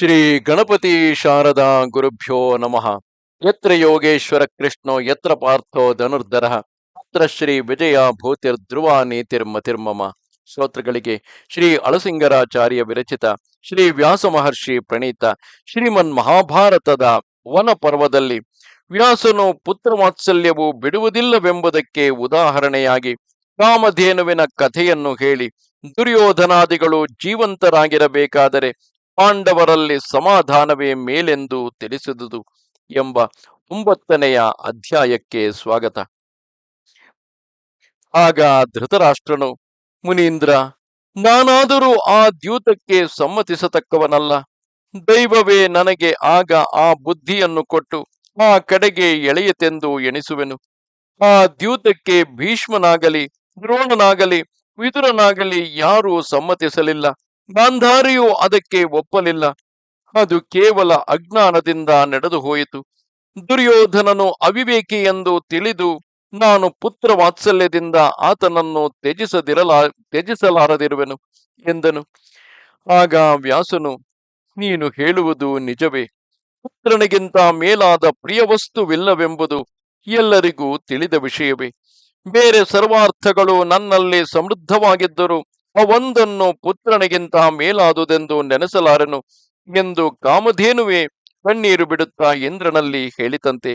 ಶ್ರೀ ಗಣಪತಿ ಶಾರದಾ ಗುರುಭ್ಯೋ ನಮಃ. ಯತ್ರ ಯೋಗೇಶ್ವರ ಕೃಷ್ಣೋ, ಯತ್ರ ಪಾರ್ಥೋ ಧನುರ್ಧರ ಅತ್ರ ಶ್ರೀ ವಿಜಯ ಭೂತಿರ್ ಧ್ರುವ ನೀತಿರ್ಮತಿರ್ಮಮ ಶ್ರೋತೃಗಳಿಗೆ ಶ್ರೀ ಅಳಸಿಂಗರಾಚಾರ್ಯ ವಿರಚಿತ, ಶ್ರೀ ವ್ಯಾಸ ಮಹರ್ಷಿ ಪ್ರಣೀತ, ಶ್ರೀಮನ್ ಮಹಾಭಾರತದ ವನ ಪರ್ವದಲ್ಲಿ ವ್ಯಾಸನು ಪುತ್ರ ವಾತ್ಸಲ್ಯವು ಬಿಡುವುದಿಲ್ಲವೆಂಬುದಕ್ಕೆ ಉದಾಹರಣೆಯಾಗಿ ಕಾಮಧೇನುವಿನ ಕಥೆಯನ್ನು ಹೇಳಿ ದುರ್ಯೋಧನಾದಿಗಳು ಜೀವಂತರಾಗಿರಬೇಕಾದರೆ ಪಾಂಡವರಲ್ಲಿ ಸಮಾಧಾನವೇ ಮೇಲೆಂದು ತಿಳಿಸಿದುದು ಎಂಬ ಒಂಬತ್ತನೆಯ ಅಧ್ಯಾಯಕ್ಕೆ ಸ್ವಾಗತ. ಆಗ ಧೃತರಾಷ್ಟ್ರನು, ಮುನೀಂದ್ರ, ನಾನಾದರೂ ಆ ದ್ಯೂತಕ್ಕೆ ಸಮ್ಮತಿಸತಕ್ಕವನಲ್ಲ, ದೈವವೇ ನನಗೆ ಆಗ ಆ ಬುದ್ಧಿಯನ್ನು ಕೊಟ್ಟು ಆ ಕಡೆಗೆ ಎಳೆಯತೆಂದು ಎಣಿಸುವೆನು. ಆ ದ್ಯೂತಕ್ಕೆ ಭೀಷ್ಮನಾಗಲಿ ದ್ರೋಣನಾಗಲಿ ವಿದುರನಾಗಲಿ ಯಾರೂ ಸಮ್ಮತಿಸಲಿಲ್ಲ. ಗಾಂಧಾರಿಯು ಅದಕ್ಕೆ ಒಪ್ಪಲಿಲ್ಲ. ಅದು ಕೇವಲ ಅಜ್ಞಾನದಿಂದ ನಡೆದು ಹೋಯಿತು. ದುರ್ಯೋಧನನು ಅವಿವೇಕಿ ಎಂದು ತಿಳಿದು, ನಾನು ಪುತ್ರ ವಾತ್ಸಲ್ಯದಿಂದ ಆತನನ್ನು ತ್ಯಜಿಸದಿರಲಾ, ತ್ಯಜಿಸಲಾರದಿರುವೆನು, ಎಂದನು. ಆಗ ವ್ಯಾಸನು, ನೀನು ಹೇಳುವುದು ನಿಜವೇ. ಪುತ್ರನಿಗಿಂತ ಮೇಲಾದ ಪ್ರಿಯ ವಸ್ತುವಿಲ್ಲವೆಂಬುದು ಎಲ್ಲರಿಗೂ ತಿಳಿದ ವಿಷಯವೇ. ಬೇರೆ ಸರ್ವಾರ್ಥಗಳು ನನ್ನಲ್ಲಿ ಸಮೃದ್ಧವಾಗಿದ್ದರೂ ಅವೊಂದನ್ನು ಪುತ್ರನಿಗಿಂತ ಮೇಲಾದುದೆಂದು ನೆನೆಸಲಾರನು ಎಂದು ಕಾಮಧೇನುವೆ ಕಣ್ಣೀರು ಬಿಡುತ್ತಾ ಇಂದ್ರನಲ್ಲಿ ಹೇಳಿತಂತೆ.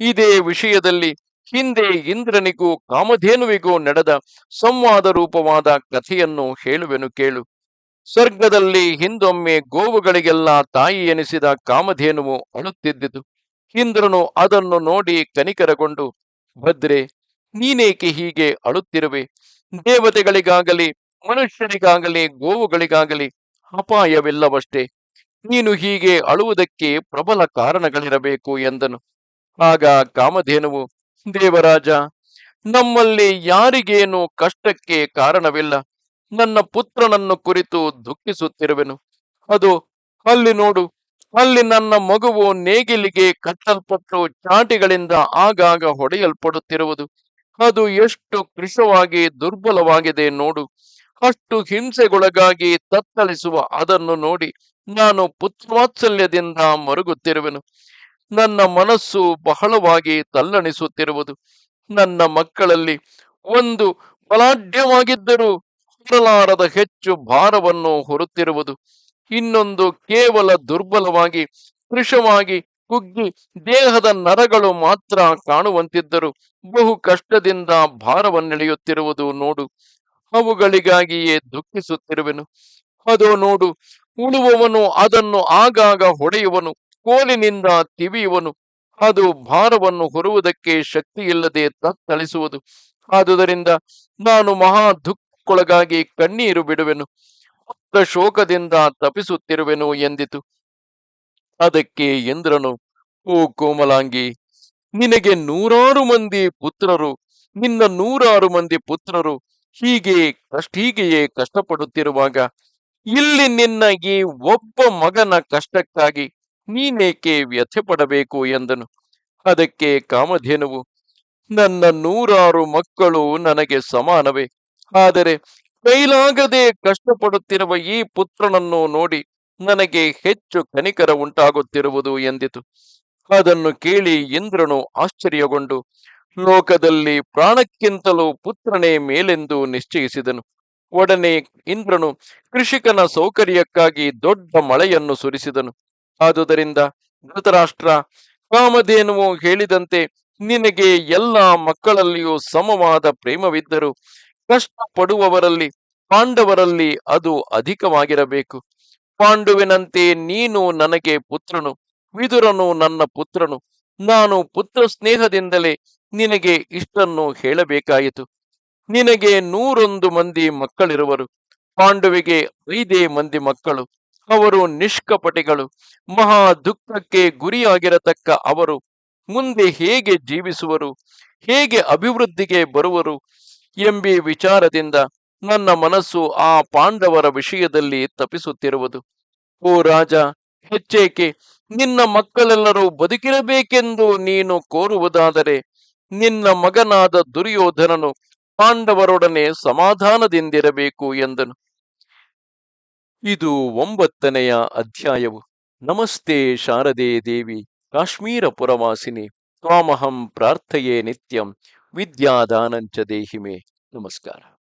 ಇದೇ ವಿಷಯದಲ್ಲಿ ಹಿಂದೆ ಇಂದ್ರನಿಗೂ ಕಾಮಧೇನುವಿಗೂ ನಡೆದ ಸಂವಾದ ರೂಪವಾದ ಕಥೆಯನ್ನು ಹೇಳುವೆನು ಕೇಳು. ಸ್ವರ್ಗದಲ್ಲಿ ಹಿಂದೊಮ್ಮೆ ಗೋವುಗಳಿಗೆಲ್ಲ ತಾಯಿ ಎನಿಸಿದ ಕಾಮಧೇನುವು ಅಳುತ್ತಿದ್ದಿತು. ಇಂದ್ರನು ಅದನ್ನು ನೋಡಿ ಕನಿಕರಗೊಂಡು, ಭದ್ರೆ, ನೀನೇಕೆ ಹೀಗೆ ಅಳುತ್ತಿರುವೆ? ದೇವತೆಗಳಿಗಾಗಲಿ ಮನುಷ್ಯರಿಗಾಗಲಿ ಗೋವುಗಳಿಗಾಗಲಿ ಅಪಾಯವಿಲ್ಲವಷ್ಟೇ. ನೀನು ಹೀಗೆ ಅಳುವುದಕ್ಕೆ ಪ್ರಬಲ ಕಾರಣಗಳಿರಬೇಕು ಎಂದನು. ಆಗ ಕಾಮಧೇನುವು, ದೇವರಾಜ, ನಮ್ಮಲ್ಲಿ ಯಾರಿಗೇನು ಕಷ್ಟಕ್ಕೆ ಕಾರಣವಿಲ್ಲ. ನನ್ನ ಪುತ್ರನನ್ನು ಕುರಿತು ದುಃಖಿಸುತ್ತಿರುವೆನು. ಅದು, ಅಲ್ಲಿ ನೋಡು, ಅಲ್ಲಿ ನನ್ನ ಮಗುವು ನೇಗಿಲಿಗೆ ಕಟ್ಟಲ್ಪಟ್ಟು ಚಾಟಿಗಳಿಂದ ಆಗಾಗ ಹೊಡೆಯಲ್ಪಡುತ್ತಿರುವುದು. ಅದು ಎಷ್ಟು ಕೃಶವಾಗಿ ದುರ್ಬಲವಾಗಿದೆ ನೋಡು. ಅಷ್ಟು ಹಿಂಸೆಗೊಳಗಾಗಿ ತತ್ತಳಿಸುವ ಅದನ್ನು ನೋಡಿ ನಾನು ಪುತ್ರವಾತ್ಸಲ್ಯದಿಂದ ಮರುಗುತ್ತಿರುವೆನು. ನನ್ನ ಮನಸ್ಸು ಬಹಳವಾಗಿ ತಲ್ಲಣಿಸುತ್ತಿರುವುದು. ನನ್ನ ಮಕ್ಕಳಲ್ಲಿ ಒಂದು ಬಲಾಢ್ಯವಾಗಿದ್ದರೂ ಹೊರಲಾರದ ಹೆಚ್ಚು ಭಾರವನ್ನು ಹೊರುತ್ತಿರುವುದು. ಇನ್ನೊಂದು ಕೇವಲ ದುರ್ಬಲವಾಗಿ, ಕೃಶವಾಗಿ ಕುಗ್ಗಿ ದೇಹದ ನರಗಳು ಮಾತ್ರ ಕಾಣುವಂತಿದ್ದರು ಬಹು ಕಷ್ಟದಿಂದ ಭಾರವನ್ನೆಳೆಯುತ್ತಿರುವುದು ನೋಡು. ಅವುಗಳಿಗಾಗಿಯೇ ದುಃಖಿಸುತ್ತಿರುವೆನು. ಅದೋ ನೋಡು, ಉಳುವವನು ಅದನ್ನು ಆಗಾಗ ಹೊಡೆಯುವನು, ಕೋಲಿನಿಂದ ತಿವಿಯುವನು. ಅದು ಭಾರವನ್ನು ಹೊರುವುದಕ್ಕೆ ಶಕ್ತಿಯಿಲ್ಲದೆ ತತ್ತಳಿಸುವುದು. ಆದುದರಿಂದ ನಾನು ಮಹಾ ದುಃಖಕ್ಕೊಳಗಾಗಿ ಕಣ್ಣೀರು ಬಿಡುವೆನು ಶೋಕದಿಂದ ತಪಿಸುತ್ತಿರುವೆನು ಎಂದಿತು. ಅದಕ್ಕೆ ಇಂದ್ರನು, ಓ ಕೋಮಲಾಂಗಿ, ನಿನಗೆ ನೂರಾರು ಮಂದಿ ಪುತ್ರರು, ನಿನ್ನ ನೂರಾರು ಮಂದಿ ಪುತ್ರರು ಹೀಗೆ ಕಷ್ಟ, ಹೀಗೆಯೇ ಕಷ್ಟಪಡುತ್ತಿರುವಾಗ, ಇಲ್ಲಿ ನಿನ್ನ ಈ ಒಬ್ಬ ಮಗನ ಕಷ್ಟಕ್ಕಾಗಿ ನೀನೇಕೆ ವ್ಯಥೆ ಪಡಬೇಕು ಎಂದನು. ಅದಕ್ಕೆ ಕಾಮಧೇನುವು, ನನ್ನ ನೂರಾರು ಮಕ್ಕಳು ನನಗೆ ಸಮಾನವೇ. ಆದರೆ ಕೈಲಾಗದೆ ಕಷ್ಟಪಡುತ್ತಿರುವ ಈ ಪುತ್ರನನ್ನು ನೋಡಿ ನನಗೆ ಹೆಚ್ಚು ಕನಿಕರ ಉಂಟಾಗುತ್ತಿರುವುದು ಎಂದಿತು. ಅದನ್ನು ಕೇಳಿ ಇಂದ್ರನು ಆಶ್ಚರ್ಯಗೊಂಡು ಲೋಕದಲ್ಲಿ ಪ್ರಾಣಕ್ಕಿಂತಲೂ ಪುತ್ರನೇ ಮೇಲೆಂದು ನಿಶ್ಚಯಿಸಿದನು. ಒಡನೆ ಇಂದ್ರನು ಕೃಷಿಕನ ಸೌಕರ್ಯಕ್ಕಾಗಿ ದೊಡ್ಡ ಮಳೆಯನ್ನು ಸುರಿಸಿದನು. ಆದುದರಿಂದ ಧೃತರಾಷ್ಟ್ರ, ಕಾಮಧೇನುವು ಹೇಳಿದಂತೆ ನಿನಗೆ ಎಲ್ಲ ಮಕ್ಕಳಲ್ಲಿಯೂ ಸಮವಾದ ಪ್ರೇಮವಿದ್ದರೂ ಕಷ್ಟಪಡುವವರಲ್ಲಿ, ಪಾಂಡವರಲ್ಲಿ ಅದು ಅಧಿಕವಾಗಿರಬೇಕು. ಪಾಂಡುವಿನಂತೆ ನೀನು ನನಗೆ ಪುತ್ರನು, ವಿದುರನು ನನ್ನ ಪುತ್ರನು. ನಾನು ಪುತ್ರ ಸ್ನೇಹದಿಂದಲೇ ನಿನಗೆ ಇಷ್ಟನ್ನು ಹೇಳಬೇಕಾಯಿತು. ನಿನಗೆ ನೂರೊಂದು ಮಂದಿ ಮಕ್ಕಳಿರುವರು. ಪಾಂಡುವಿಗೆ ಐದೇ ಮಂದಿ ಮಕ್ಕಳು. ಅವರು ನಿಷ್ಕಪಟಿಗಳು. ಮಹಾ ದುಃಖಕ್ಕೆ ಗುರಿಯಾಗಿರತಕ್ಕ ಅವರು ಮುಂದೆ ಹೇಗೆ ಜೀವಿಸುವರು? ಹೇಗೆ ಅಭಿವೃದ್ಧಿಗೆ ಬರುವರು? ಎಂಬಿ ವಿಚಾರದಿಂದ ನನ್ನ ಮನಸ್ಸು ಆ ಪಾಂಡವರ ವಿಷಯದಲ್ಲಿ ತಪಿಸುತ್ತಿರುವುದು ಓ ರಾಜ, ಹೆಚ್ಚೇಕೆ ನಿನ್ನ ಮಕ್ಕಳೆಲ್ಲರೂ ಬದುಕಿರಬೇಕೆಂದು ನೀನು ಕೋರುವುದಾದರೆ ನಿನ್ನ ಮಗನಾದ ದುರ್ಯೋಧನನು ಪಾಂಡವರೊಡನೆ ಸಮಾಧಾನದಿಂದಿರಬೇಕು ಎಂದನು. ಇದು ಒಂಬತ್ತನೆಯ ಅಧ್ಯಾಯವು. ನಮಸ್ತೆ ಶಾರದೆ ದೇವಿ, ಕಾಶ್ಮೀರ ಪುರವಾಸಿನಿ, ತ್ವಾಮಹಂ ಪ್ರಾರ್ಥಯೇ ನಿತ್ಯಂ, ವಿದ್ಯಾದಾನಂಚ ದೇಹಿಮೆ. ನಮಸ್ಕಾರ.